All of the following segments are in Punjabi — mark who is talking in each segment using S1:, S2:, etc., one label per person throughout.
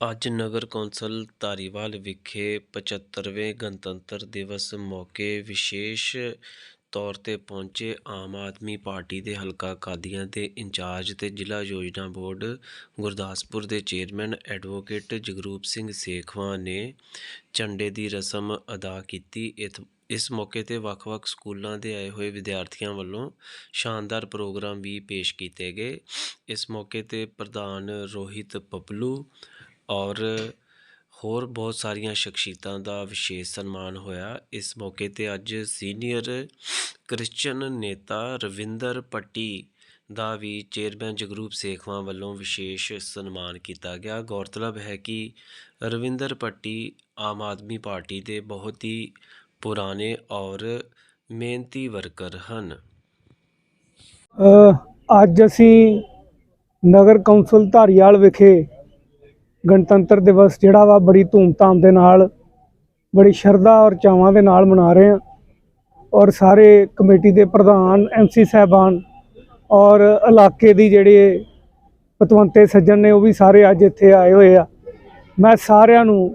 S1: ਅੱਜ ਨਗਰ ਕੌਂਸਲ ਧਾਰੀਵਾਲ ਵਿਖੇ 75ਵੇਂ ਗਣਤੰਤਰ ਦਿਵਸ ਮੌਕੇ ਵਿਸ਼ੇਸ਼ ਤੌਰ ਤੇ ਪਹੁੰਚੇ ਆਮ ਆਦਮੀ ਪਾਰਟੀ ਦੇ ਹਲਕਾ ਕਾਦੀਆਂ ਦੇ ਇੰਚਾਰਜ ਤੇ ਜ਼ਿਲ੍ਹਾ ਯੋਜਨਾ ਬੋਰਡ ਗੁਰਦਾਸਪੁਰ ਦੇ ਚੇਅਰਮੈਨ ਐਡਵੋਕੇਟ ਜਗਰੂਪ ਸਿੰਘ ਸੇਖਵਾਂ ਨੇ ਝੰਡੇ ਦੀ ਰਸਮ ਅਦਾ ਕੀਤੀ। ਇਥ- ਇਸ ਮੌਕੇ ਤੇ ਵੱਖ-ਵੱਖ ਸਕੂਲਾਂ ਦੇ ਆਏ ਹੋਏ ਵਿਦਿਆਰਥੀਆਂ ਵੱਲੋਂ ਸ਼ਾਨਦਾਰ ਪ੍ਰੋਗਰਾਮ ਵੀ ਪੇਸ਼ ਕੀਤੇ ਗਏ। ਇਸ ਮੌਕੇ ਤੇ ਪ੍ਰਧਾਨ ਰੋਹਿਤ ਪਪਲੂ ਔਰ ਹੋਰ ਬਹੁਤ ਸਾਰੀਆਂ ਸ਼ਖਸੀਅਤਾਂ ਦਾ ਵਿਸ਼ੇਸ਼ ਸਨਮਾਨ ਹੋਇਆ। ਇਸ ਮੌਕੇ ਤੇ ਅੱਜ ਸੀਨੀਅਰ ਕ੍ਰਿਸਚਨ ਨੇਤਾ ਰਵਿੰਦਰ ਪੱਟੀ ਦਾ ਵੀ ਚੇਅਰਮੈਨ ਜਗਰੂਪ ਸੇਖਵਾਂ ਵੱਲੋਂ ਵਿਸ਼ੇਸ਼ ਸਨਮਾਨ ਕੀਤਾ ਗਿਆ। ਗੌਰਤਲਬ ਹੈ ਕਿ ਰਵਿੰਦਰ ਪੱਟੀ ਆਮ ਆਦਮੀ ਪਾਰਟੀ ਦੇ ਬਹੁਤ ਹੀ ਪੁਰਾਣੇ ਔਰ ਮਿਹਨਤੀ ਵਰਕਰ ਹਨ।
S2: ਅੱਜ ਅਸੀਂ ਨਗਰ ਕੌਂਸਲ ਧਾਰੀਵਾਲ ਵਿਖੇ ਗਣਤੰਤਰ ਦਿਵਸ ਜਿਹੜਾ ਵਾ ਬੜੀ ਧੂਮਧਾਮ ਦੇ ਨਾਲ, ਬੜੀ ਸ਼ਰਧਾ ਔਰ ਚਾਵਾਂ ਦੇ ਨਾਲ ਮਨਾ ਰਹੇ ਹਾਂ। ਔਰ ਸਾਰੇ ਕਮੇਟੀ ਦੇ ਪ੍ਰਧਾਨ ਐਮਸੀ ਸਾਹਿਬਾਨ ਔਰ ਇਲਾਕੇ ਦੀ ਜਿਹੜੇ ਪਤਵੰਤੇ ਸੱਜਣ ਨੇ ਉਹ ਵੀ ਸਾਰੇ ਅੱਜ ਇੱਥੇ ਆਏ ਹੋਏ ਆ। ਮੈਂ ਸਾਰਿਆਂ ਨੂੰ,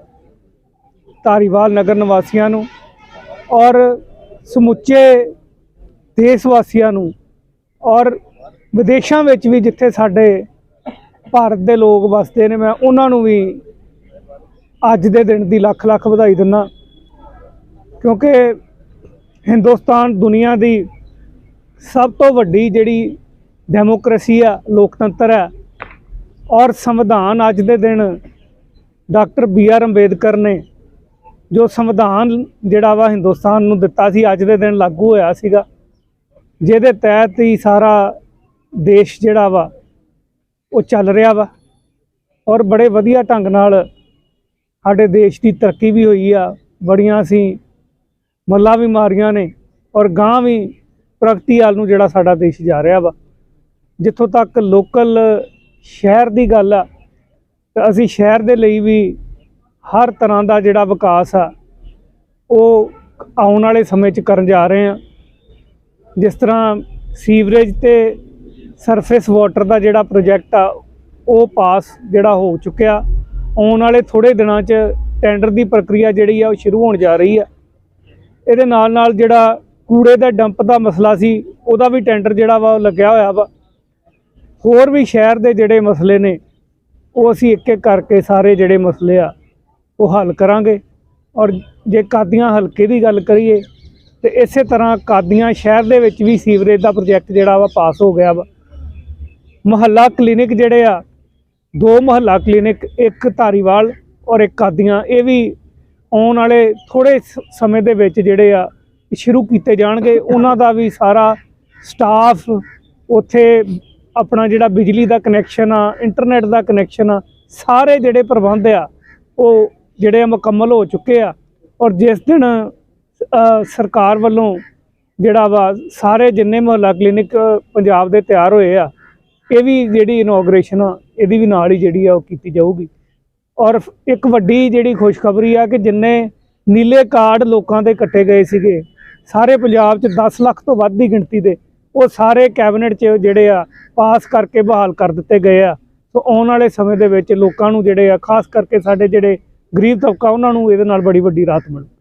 S2: ਧਾਰੀਵਾਲ ਨਗਰ ਨਿਵਾਸੀਆਂ ਨੂੰ ਔਰ ਸਮੁੱਚੇ ਦੇਸ਼ ਵਾਸੀਆਂ ਨੂੰ ਔਰ ਵਿਦੇਸ਼ਾਂ ਵਿੱਚ ਵੀ ਜਿੱਥੇ ਸਾਡੇ ਭਾਰਤ ਦੇ ਲੋਕ ਵਸਦੇ ਨੇ, ਮੈਂ ਉਹਨਾਂ ਨੂੰ ਵੀ ਅੱਜ ਦੇ ਦਿਨ ਦੀ ਲੱਖ ਲੱਖ ਵਧਾਈ ਦਿੰਦਾ। ਕਿਉਂਕਿ ਹਿੰਦੁਸਤਾਨ ਦੁਨੀਆ ਦੀ ਸਭ ਤੋਂ ਵੱਡੀ ਜਿਹੜੀ ਡੈਮੋਕ੍ਰੇਸੀ ਆ, ਲੋਕਤੰਤਰ ਹੈ ਔਰ ਸੰਵਿਧਾਨ ਅੱਜ ਦੇ ਦਿਨ ਡਾਕਟਰ ਬੀ ਆਰ ਅੰਬੇਦਕਰ ਨੇ, ਜੋ ਸੰਵਿਧਾਨ ਜਿਹੜਾ ਵਾ ਹਿੰਦੁਸਤਾਨ ਨੂੰ ਦਿੱਤਾ ਸੀ, ਅੱਜ ਦੇ ਦਿਨ ਲਾਗੂ ਹੋਇਆ ਸੀਗਾ, ਜਿਹਦੇ ਤਹਿਤ ਹੀ ਸਾਰਾ ਦੇਸ਼ ਜਿਹੜਾ ਵਾ ਉਹ ਚੱਲ ਰਿਹਾ ਵਾ। ਔਰ ਬੜੇ ਵਧੀਆ ਢੰਗ ਨਾਲ ਸਾਡੇ ਦੇਸ਼ ਦੀ ਤਰੱਕੀ ਵੀ ਹੋਈ ਆ। ਬੜੀਆਂ ਅਸੀਂ ਮੱਲਾਂ ਵੀ ਮਾਰੀਆਂ ਨੇ ਔਰ ਗਾਂ ਵੀ ਪ੍ਰਗਤੀ ਵੱਲ ਨੂੰ ਜਿਹੜਾ ਸਾਡਾ ਦੇਸ਼ ਜਾ ਰਿਹਾ ਵਾ। ਜਿੱਥੋਂ ਤੱਕ ਲੋਕਲ ਸ਼ਹਿਰ ਦੀ ਗੱਲ ਆ, ਤਾਂ ਅਸੀਂ ਸ਼ਹਿਰ ਦੇ ਲਈ ਵੀ ਹਰ ਤਰ੍ਹਾਂ ਦਾ ਜਿਹੜਾ ਵਿਕਾਸ ਆ, ਉਹ ਆਉਣ ਵਾਲੇ ਸਮੇਂ 'ਚ ਕਰਨ ਜਾ ਰਹੇ ਹਾਂ। ਜਿਸ ਤਰ੍ਹਾਂ ਸੀਵਰੇਜ ਤੇ ਸਰਫੇਸ ਵਾਟਰ ਦਾ ਜਿਹੜਾ ਪ੍ਰੋਜੈਕਟ ਆ, ਉਹ ਪਾਸ ਜਿਹੜਾ ਹੋ ਚੁੱਕਿਆ। ਆਉਣ ਵਾਲੇ ਥੋੜੇ ਦਿਨਾਂ 'ਚ ਟੈਂਡਰ ਦੀ ਪ੍ਰਕਿਰਿਆ ਜਿਹੜੀ ਆ, ਉਹ ਸ਼ੁਰੂ ਹੋਣ ਜਾ ਰਹੀ ਆ। ਇਹਦੇ ਨਾਲ ਨਾਲ ਜਿਹੜਾ ਕੂੜੇ ਦਾ ਡੰਪ ਦਾ ਮਸਲਾ ਸੀ, ਉਹਦਾ ਵੀ ਟੈਂਡਰ ਜਿਹੜਾ ਵਾ, ਉਹ ਲੱਗਿਆ ਹੋਇਆ ਵਾ। ਹੋਰ ਵੀ ਸ਼ਹਿਰ ਦੇ ਜਿਹੜੇ ਮਸਲੇ ਨੇ, ਉਹ ਅਸੀਂ ਇੱਕ ਇੱਕ ਕਰਕੇ ਸਾਰੇ ਜਿਹੜੇ ਮਸਲੇ ਆ, ਉਹ ਹੱਲ ਕਰਾਂਗੇ। ਔਰ ਜੇ ਕਾਦੀਆਂ ਹਲਕੇ ਦੀ ਗੱਲ ਕਰੀਏ, ਤੇ ਇਸੇ ਤਰ੍ਹਾਂ ਕਾਦੀਆਂ ਸ਼ਹਿਰ ਦੇ ਵਿੱਚ ਵੀ ਸੀਵਰੇਜ ਦਾ ਪ੍ਰੋਜੈਕਟ ਜਿਹੜਾ ਵਾ ਪਾਸ ਹੋ ਗਿਆ ਵਾ। ਮੁਹੱਲਾ ਕਲੀਨਿਕ ਜਿਹੜੇ ਆ, ਦੋ ਮੁਹੱਲਾ ਕਲੀਨਿਕ, ਇੱਕ ਧਾਰੀਵਾਲ ਔਰ ਇੱਕ ਕਾਦੀਆਂ, ਇਹ ਵੀ ਆਉਣ ਵਾਲੇ ਥੋੜੇ ਸਮੇਂ ਦੇ ਵਿੱਚ ਜਿਹੜੇ ਆ, ਸ਼ੁਰੂ ਕੀਤੇ ਜਾਣਗੇ। ਉਹਨਾਂ ਦਾ ਵੀ ਸਾਰਾ ਸਟਾਫ ਉੱਥੇ ਆਪਣਾ ਜਿਹੜਾ ਬਿਜਲੀ ਦਾ ਕਨੈਕਸ਼ਨ ਆ, ਇੰਟਰਨੈਟ ਦਾ ਕਨੈਕਸ਼ਨ ਆ, ਸਾਰੇ ਜਿਹੜੇ ਪ੍ਰਬੰਧ ਆ, ਉਹ ਜਿਹੜੇ ਆ ਮੁਕੰਮਲ ਹੋ ਚੁੱਕੇ ਆ। ਔਰ ਜਿਸ ਦਿਨ ਸਰਕਾਰ ਵੱਲੋਂ ਜਿਹੜਾ ਵਾ, ਸਾਰੇ ਜਿੰਨੇ ਮੁਹੱਲਾ ਕਲੀਨਿਕ ਪੰਜਾਬ ਦੇ ਤਿਆਰ ਹੋਏ ਆ ਇਹ ਵੀ ਜਿਹੜੀ ਇਨੋਗ੍ਰੇਸ਼ਨ ਆ, ਇਹਦੀ ਵੀ ਨਾਲ ਹੀ ਜਿਹੜੀ ਆ ਉਹ ਕੀਤੀ ਜਾਊਗੀ। ਔਰ ਇੱਕ ਵੱਡੀ ਜਿਹੜੀ ਖੁਸ਼ਖਬਰੀ ਆ ਕਿ ਜਿੰਨੇ ਨੀਲੇ ਕਾਰਡ ਲੋਕਾਂ ਦੇ ਕੱਟੇ ਗਏ ਸੀਗੇ, ਸਾਰੇ ਪੰਜਾਬ 'ਚ 10 ਲੱਖ ਤੋਂ ਵੱਧ ਦੀ ਗਿਣਤੀ ਦੇ, ਉਹ ਸਾਰੇ ਕੈਬਨਿਟ 'ਚ ਜਿਹੜੇ ਆ, ਪਾਸ ਕਰਕੇ ਬਹਾਲ ਕਰ ਦਿੱਤੇ ਗਏ ਆ। ਸੋ ਆਉਣ ਵਾਲੇ ਸਮੇਂ ਦੇ ਵਿੱਚ ਲੋਕਾਂ ਨੂੰ ਜਿਹੜੇ ਆ, ਖਾਸ ਕਰਕੇ ਸਾਡੇ ਜਿਹੜੇ ਗਰੀਬ ਤਬਕਾ, ਉਹਨਾਂ ਨੂੰ ਇਹਦੇ ਨਾਲ ਬੜੀ ਵੱਡੀ ਰਾਹਤ ਮਿਲੂ।